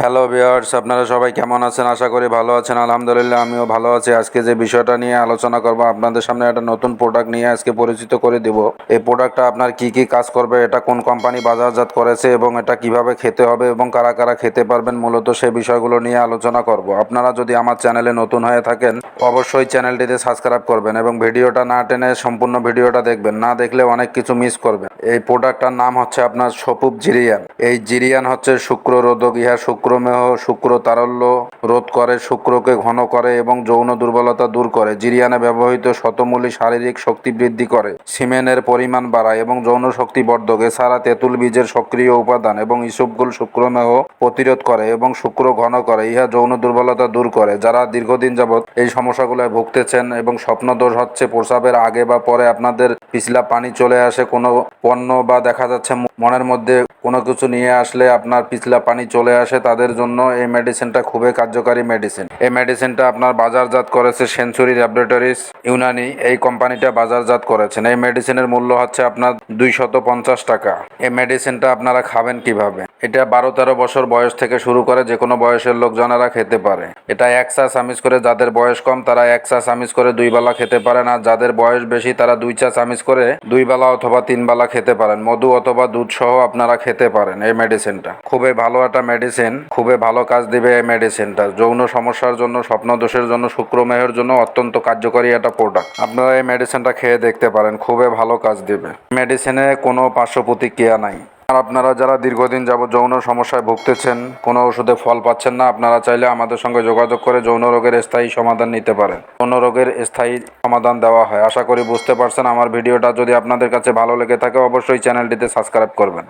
Hello viewers আপনারা সবাই কেমন আছেন? আশা করি ভালো আছেন। আলহামদুলিল্লাহ, আমিও ভালো আছি। আজকে যে বিষয়টা নিয়ে আলোচনা করব, আপনাদের সামনে একটা নতুন প্রোডাক্ট নিয়ে আজকে পরিচিত করে দিব। এই প্রোডাক্টটা আপনার কি কি কাজ করবে, এটা কোন কোম্পানি বাজারজাত করেছে এবং এটা কীভাবে খেতে হবে এবং কারা কারা খেতে পারবেন, মূলত সেই বিষয়গুলো নিয়ে আলোচনা করব। আপনারা যদি আমার চ্যানেলে নতুন হয়ে থাকেন, অবশ্যই চ্যানেলটিতে সাবস্ক্রাইব করবেন এবং ভিডিওটা না টেনে সম্পূর্ণ ভিডিওটা দেখবেন। না দেখলে অনেক কিছু মিস করবেন। এই প্রোডাক্টটার নাম হচ্ছে আপনার সপুপ জিরিয়ান। এই জিরিয়ান হচ্ছে শুক্র রোধক ইহা শুক্রমেহ শুক্র তারল্য রোধ করে, শুক্রকে ঘন করে এবং যৌন দুর্বলতা দূর করে। জিরিয়ানে ব্যবহৃত শতমূলী শারীরিক শক্তি বৃদ্ধি করে। সিমেনের পরিমাণ বাড়ায় এবং যৌন শক্তি বর্ধক। এছাড়া তেঁতুল বীজের সক্রিয় উপাদান এবং ইসবগুল শুক্রমেহ প্রতিরোধ করে এবং শুক্র ঘন করে। ইহা যৌন দুর্বলতা দূর করে। যারা দীর্ঘদিন যাবৎ এই সমস্যাগুলোয় ভুগতেছেন এবং স্বপ্নদোষ হচ্ছে প্রসাবের আগে বা পরে আপনাদের পিছলা পানি চলে আসে, কোনো পণ্য বা দেখা যাচ্ছে মনের মধ্যে কোনো কিছু নিয়ে আসলে আপনার পিছলা পানি চলে আসে, তাদের জন্য এই মেডিসিনটা খুবই কার্যকারী মেডিসিন এই মেডিসিনটা আপনার বাজারজাত করেছে সেঞ্চুরি ল্যাবরেটরিজ ইউনানি, এই কোম্পানিটা বাজারজাত করেছেন। এই মেডিসিনের মূল্য হচ্ছে আপনার দুইশত পঞ্চাশ টাকা। এই মেডিসিনটা আপনারা খাবেন কীভাবে? এটা বারো তেরো বছর বয়স থেকে শুরু করে যে কোনো বয়সের লোকজনেরা খেতে পারে। এটা এক চা চামিচ করে যাদের বয়স কম, তারা এক চা চামিচ করে দুই বেলা খেতে পারেন, আর যাদের বয়স বেশি, তারা দুই চা চামিচ করে দুই বেলা অথবা তিন বেলা খেতে পারেন। মধু অথবা দুধ সহ আপনারা খেতে পারেন এই মেডিসিনটা খুবই ভালো একটা মেডিসিন খুবই ভালো কাজ দিবে এই মেডিসিনটা যৌন সমস্যার জন্য, স্বপ্নদোষের জন্য, শুক্রমেহের জন্য অত্যন্ত কার্যকরী একটা প্রোডাক্ট আপনারা এই মেডিসিনটা খেয়ে দেখতে পারেন, খুবই ভালো কাজ দিবে। মেডিসিনে কোনো পার্শ্ব প্রতিক্রিয়া নাই। আর আপনারা যারা দীর্ঘদিন যাবৎ যৌন সমস্যায় ভুগতেছেন, কোনো ওষুধে ফল পাচ্ছেন না, আপনারা চাইলে আমাদের সঙ্গে যোগাযোগ করে যৌন রোগের স্থায়ী সমাধান নিতে পারেন। যৌন রোগের স্থায়ী সমাধান দেওয়া হয়। আশা করি বুঝতে পারছেন আমার ভিডিওটা। যদি আপনাদের কাছে ভালো লেগে থাকে, অবশ্যই চ্যানেলটিতে সাবস্ক্রাইব করবেন।